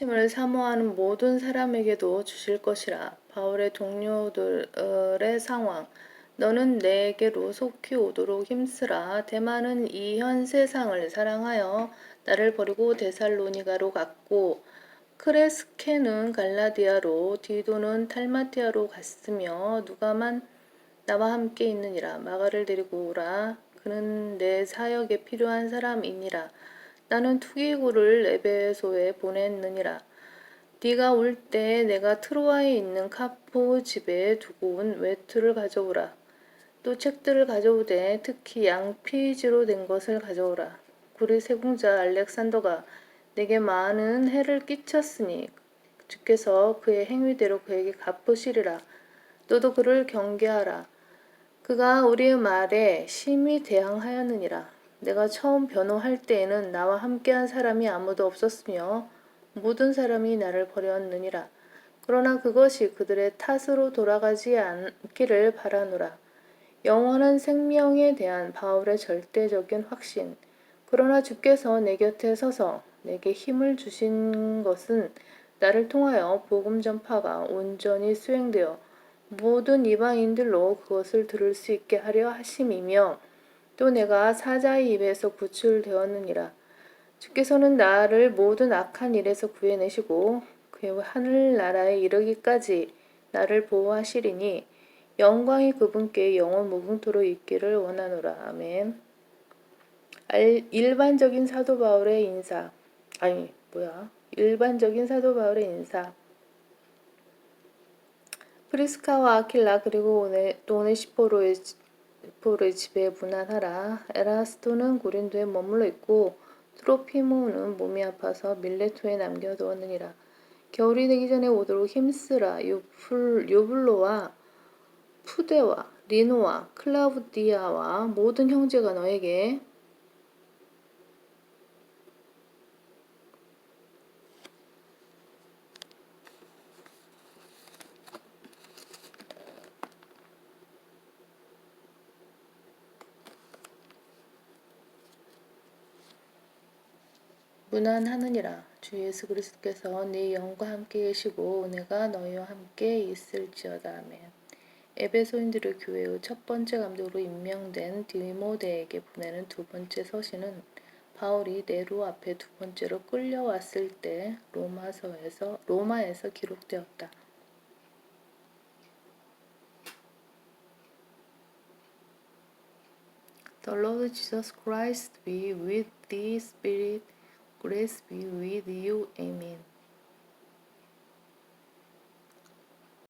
힘을 사모하는 모든 사람에게도 주실 것이라. 바울의 동료들의 상황. 너는 내게로 속히 오도록 힘쓰라. 대만은 이 현 세상을 사랑하여 나를 버리고 데살로니가로 갔고 크레스케는 갈라디아로 디도는 탈마티아로 갔으며 누가만 나와 함께 있느니라. 마가를 데리고 오라. 그는 내 사역에 필요한 사람이니라. 나는 투기구를 에베소에 보냈느니라. 네가 올 때 내가 트로아에 있는 카포 집에 두고 온 외투를 가져오라. 또 책들을 가져오되 특히 양피지로 된 것을 가져오라. 구리 세공자 알렉산더가 내게 많은 해를 끼쳤으니 주께서 그의 행위대로 그에게 갚으시리라. 너도 그를 경계하라. 그가 우리의 말에 심히 대항하였느니라. 내가 처음 변호할 때에는 나와 함께한 사람이 아무도 없었으며 모든 사람이 나를 버렸느니라. 그러나 그것이 그들의 탓으로 돌아가지 않기를 바라노라. 영원한 생명에 대한 바울의 절대적인 확신. 그러나 주께서 내 곁에 서서 내게 힘을 주신 것은 나를 통하여 복음 전파가 온전히 수행되어 모든 이방인들로 그것을 들을 수 있게 하려 하심이며 또 내가 사자의 입에서 구출되었느니라. 주께서는 나를 모든 악한 일에서 구해내시고 그의 하늘나라에 이르기까지 나를 보호하시리니 영광이 그분께 영원 무궁토로 있기를 원하노라. 아멘. 알, 일반적인 사도 바울의 인사. 아니, 뭐야. 일반적인 사도 바울의 인사. 프리스카와 아킬라 그리고 오네, 또 오네시포로의 포를 집에 분할하라. 에라스토는 고린도에 머물러 있고 트로피모는 몸이 아파서 밀레토에 남겨두었느니라. 겨울이 되기 전에 오도록 힘쓰라. 요플, 요블로와 푸데와 리노와 클라우디아와 모든 형제가 너에게 무난하느니라. 주 예수 그리스도께서 네 영과 함께 계시고 은혜가 너희와 함께 있을지어다. 아멘. 에베소인들을 교회의 첫 번째 감독으로 임명된 디모데에게 보내는 두 번째 서신은 바울이 네로 앞에 두 번째로 끌려왔을 때 로마서에서 로마에서 기록되었다. The Lord Jesus with thee spirit Grace be with you. Amen.